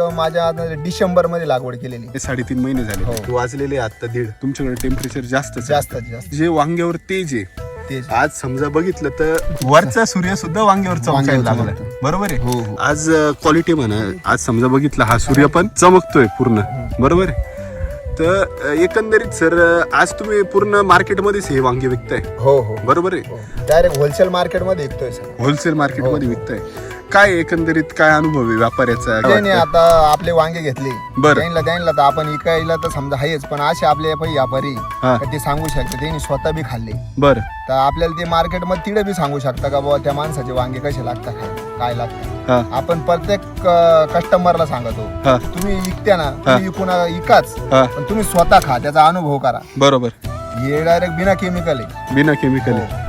माझ्या डिसेंबरमध्ये लागवड केलेली. हे साडेतीन महिने झाले. हो. वाजलेले आता दीड. तुमच्याकडे टेम्परेचर जास्त जास्त जास्त. जे वांग्यावर तेज आहे तेच आज समजा बघितलं तर वरचा सूर्य सुद्धा वांग्यावर चमकायला लागला. बरोबर आहे? हो, हो. आज क्वालिटी म्हणा आज समजा बघितलं हा सूर्य पण चमकतोय पूर्ण. बरोबर आहे? तर अ, एकंदरीत सर आज तुम्ही पूर्ण मार्केटमध्येच हे वांगे विकताय. हो हो. बरोबर आहे? डायरेक्ट होलसेल मार्केटमध्ये विकतोय सर. होलसेल मार्केटमध्ये हो. विकताय. काय एकंदरीत काय अनुभव आहे व्यापाऱ्याचा? काय त्याने वाटतं? आता आपले वांगे घेतले. बरं. त्यांना त्यांना तर आपण इकायला तर समजा आहेच पण असे आपले व्यापारी हा. का ते सांगू शकते त्यांनी स्वतः बी खाल्ले. बरं. तर आपल्याला ते मार्केटमध्ये तिकडे बी सांगू शकता का बाबा त्या माणसाचे वांगे कसे लागतात खायला, काय लागतात? हा. आपण प्रत्येक कस्टमरला सांगतो हा. तुम्ही विकत्या ना तुम्ही विकून इकाच हा. पण तुम्ही स्वतः खा त्याचा अनुभव करा. बरोबर. हे डायरेक्ट बिना केमिकल आहे. बिना केमिकल हो.